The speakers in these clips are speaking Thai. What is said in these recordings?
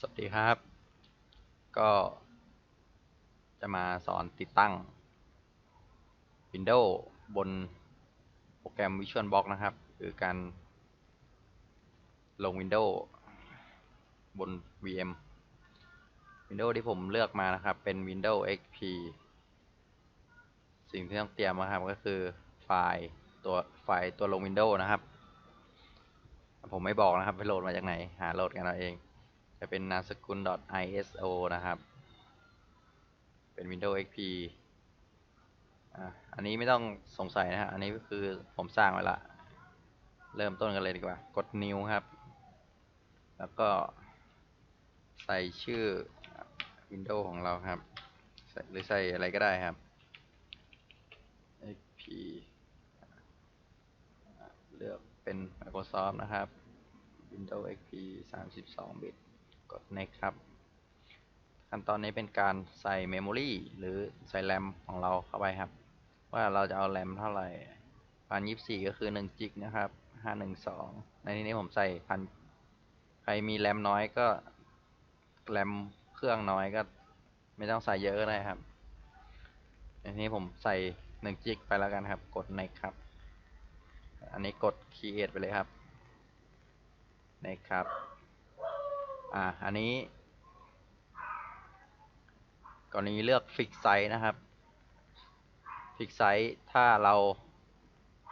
สวัสดีครับ ก็จะมาสอนติดตั้ง Windows บนโปรแกรม VisualBox นะครับ คือการลง Windows บน VM Windows ที่ผมเลือกมานะครับ เป็น Windows XP สิ่งที่ต้องเตรียมนะครับก็คือไฟล์ตัวไฟล์ตัวลง Windows นะครับ ผมไม่บอกนะครับไปโหลดมาจากไหน หาโหลดกันเอาเอง จะเป็นนามสกุล .iso นะครับ เป็น Windows XP อันนี้ไม่ต้องสงสัยนะฮะ อันนี้ก็คือผมสร้างไว้ละ เริ่มต้นกันเลยดีกว่า กด New ครับ แล้วก็ใส่ชื่อ Windows ของเราครับ หรือใส่อะไรก็ได้ครับ XP เลือกเป็น Microsoft นะครับ Windows XP 32บิต กด Next ครับ ขั้นตอนนี้เป็นการใส่ Memory หรือใส่ RAM ของเราเข้าไปครับ ว่าเราจะเอา RAM เท่าไหร่พันยี่สี่ก็คือ1จิกนะครับ512ในที่นี้ผมใส่พันใครมี RAM น้อยก็ RAM เครื่องน้อยก็ไม่ต้องใส่เยอะก็ได้ครับในนี้ผมใส่1จิกไปแล้วกันครับ กด Next ครับ อันนี้กด create ไปเลยครับนะครับ อ่า อันนี้กรณีเลือก Fix Size นะครับ Fix Size ถ้าเรา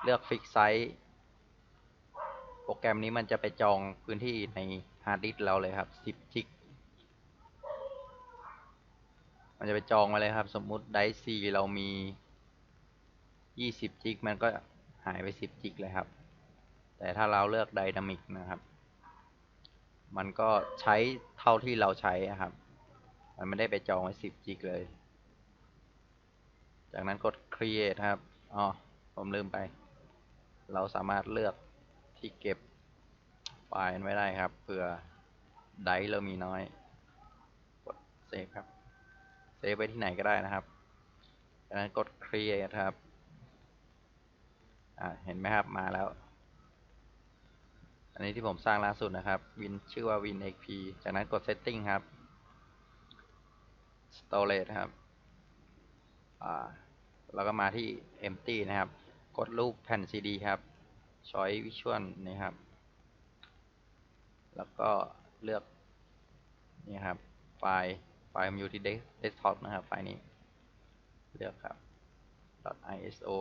เลือก Fix Size โปรแกรมนี้มันจะไปจองพื้นที่ในฮาร์ดดิสก์เราเลยครับ 10 จิก มันจะไปจองไว้เลยครับ สมมุติไดซ์ซีเรามี 20 จิก มันก็หายไป 10 จิกเลยครับ แต่ถ้าเราเลือกไดนามิกนะครับ มันก็ใช้เท่าที่เราใช้ครับ มันไม่ได้ไปจองไว้10จิกเลย จากนั้นกด create ครับ อ๋อ ผมลืมไป เราสามารถเลือกที่เก็บไฟล์ไว้ได้ครับ เผื่อไดร์เรามีน้อย กด save ครับเซฟไว้ที่ไหนก็ได้นะครับจากนั้นกด create ครับ อ่า เห็นไหมครับ มาแล้ว อันนี้ที่ผมสร้างล่าสุดนะครับวินชื่อว่า win xp จากนั้นกด setting ครับ storage ครับแล้วก็มาที่ empty นะครับ กดรูปแผ่น CD ครับ choice visual นี่ครับ แล้วก็เลือกนี่ครับ ไฟล์ ไฟล์มันอยู่ที่ desktop นะครับ ไฟล์นี้ เลือกครับ .iso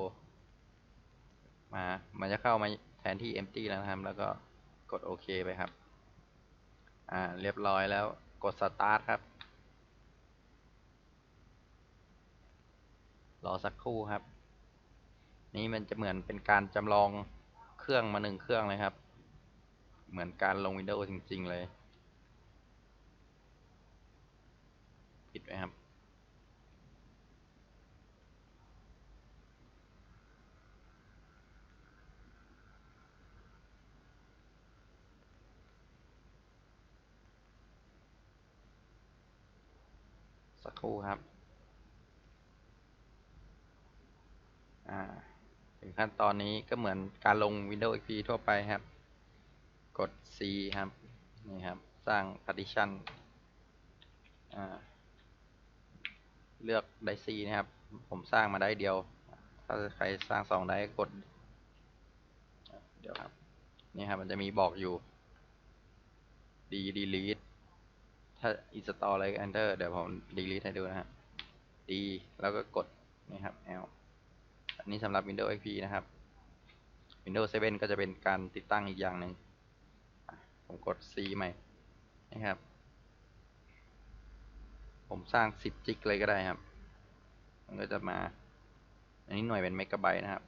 มา มันจะเข้ามาแทนที่ empty แล้วนะครับ แล้วก็ กดโอเคไปครับ อ่า เรียบร้อยแล้วกด start ครับ รอสักครู่ครับ นี่มันจะเหมือนเป็นการจำลองเครื่องมาหนึ่งเครื่องเลยครับ เหมือนการลง Windows จริง ๆ เลย ปิดไหมครับ ครู่ครับอ่าถึงขั้นตอนนี้ก็เหมือนการลง Windows XP ทั่วไปครับ กด C ครับ นี่ครับ สร้าง partition อ่าเลือกไดซีนะครับ ผมสร้างมาได้เดียว ถ้าใครสร้างสองได้กด เดี๋ยวครับ นี่ครับ มันจะมีบอกอยู่ D delete ถ้า install อะไร enter เดี๋ยวผม delete ให้ดูนะฮะ D แล้วก็กดนี่ครับ L อันนี้สำหรับ Windows XP นะครับ Windows 7 ก็จะเป็นการติดตั้งอีกอย่างหนึ่งผมกด C ใหม่นะครับ ผมสร้าง 10 จิกเลยก็ได้ครับ มันก็จะมา อันนี้หน่วยเป็นเมกะไบต์นะครับ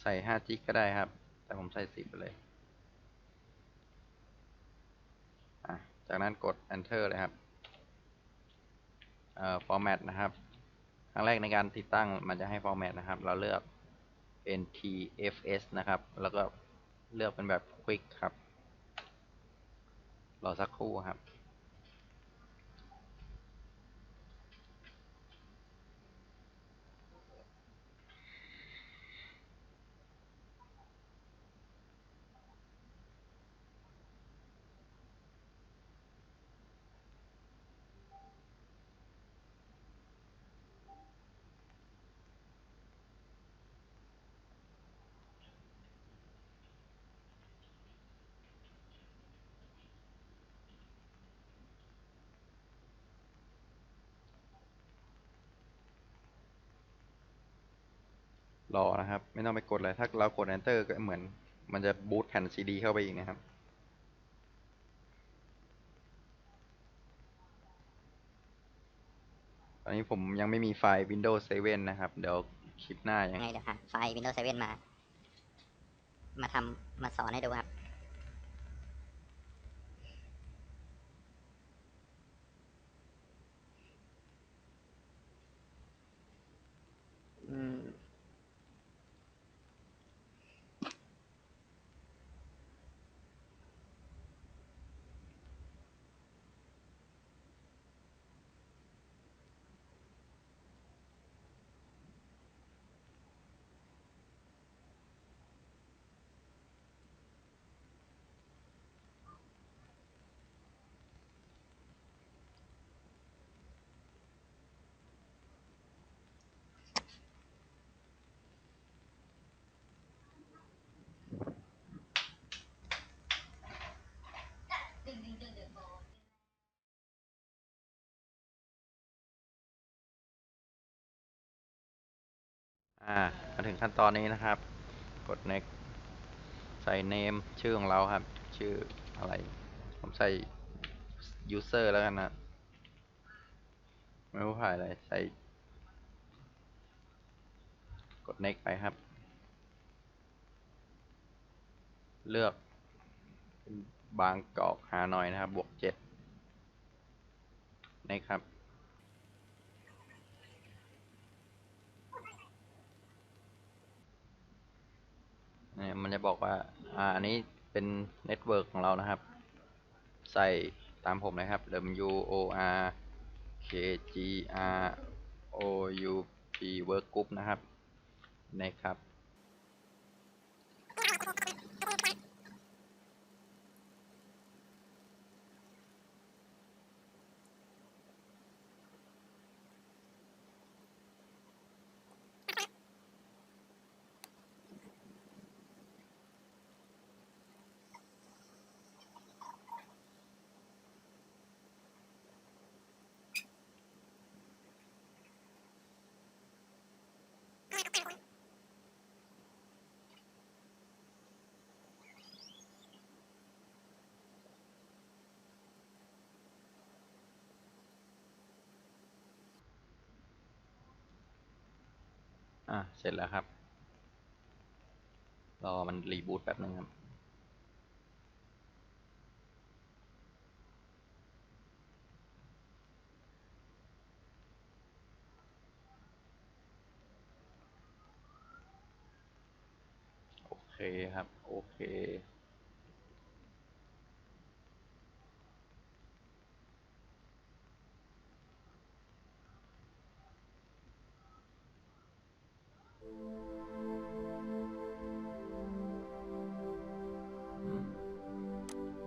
ใส่ 5 จิกก็ได้ครับ แต่ผมใส่ 10 ไปเลย จากนั้นกด enter เลยครับ format นะครับครั้งแรกในการติดตั้งมันจะให้ format นะครับ เราเลือก ntfs นะครับ แล้วก็เลือกเป็นแบบ quick ครับ รอสักครู่ครับ รอนะครับ ไม่ต้องไปกดอะไรถ้าเรากด enter ก็เหมือน มันจะบูตแผ่นซีดีเข้าไปอีกนะครับตอนนี้ผมยังไม่มีไฟล์ Windows 7 นะครับ เดี๋ยวคลิปหน้ายังไงเดี๋ยวหาไฟล์ Windows 7 มา มาทำมาสอนให้ดูครับ อ่ามาถึงขั้นตอนนี้นะครับ กด next ใส่ name ชื่อของเราครับ ชื่ออะไร ผมใส่ user แล้วกันนะไม่รู้ผ่ายอะไร ใส่ กด next ไปครับ เลือก บางกอกหาหน่อยนะครับ บวกเจ็ด next ครับ เนี่ยมันจะบอกว่า อ่าอันนี้เป็นเน็ตเวิร์กของเรานะครับ ใส่ตามผมนะครับ W O R K G R O U P Work Group นะครับนะครับ อะ เสร็จแล้วครับ รอมันรีบูตแป๊บนึงครับโอเคครับ โอเค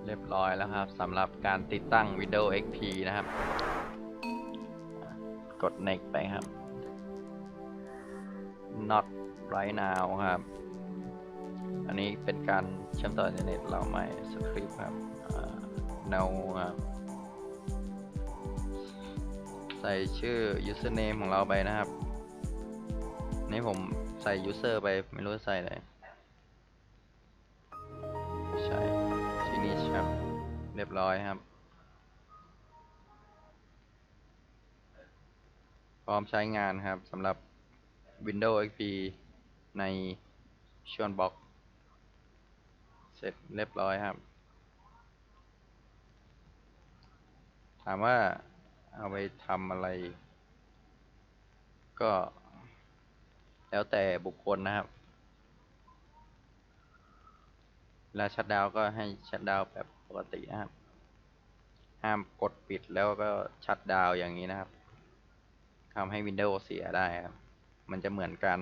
เรียบร้อยแล้วครับสำหรับการติดตั้ง Windows XP นะครับ กด next ไปครับ not right now ครับ อันนี้เป็นการเชื่อมต่ออินเทอร์เน็ตเราไม่สคริปต์ครับ no ครับ ใส่ชื่อ username ของเราไปนะครับ นี่ผมใส่ user ไปไม่รู้จะใส่อะไรใช่ที่นี่ครับ เรียบร้อยครับ พร้อมใช้งานครับสำหรับ Windows XP ในชวนบ็อก เสร็จเรียบร้อยครับ ถามว่าเอาไปทำอะไร ก็ แล้วแต่บุคคลนะครับเวลาชัดดาวก็ให้ชัดดาวแบบปกตินะครับ ห้ามกดปิดแล้วก็ชัดดาวอย่างนี้นะครับทำให้ Windows เสียได้ครับ มันจะเหมือนการ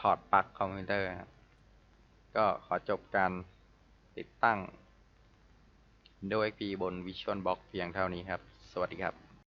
ถอดปลั๊กคอมพิวเตอร์ครับ ก็ขอจบการติดตั้ง Windows XP บน VisionBox เพียงเท่านี้ครับ สวัสดีครับ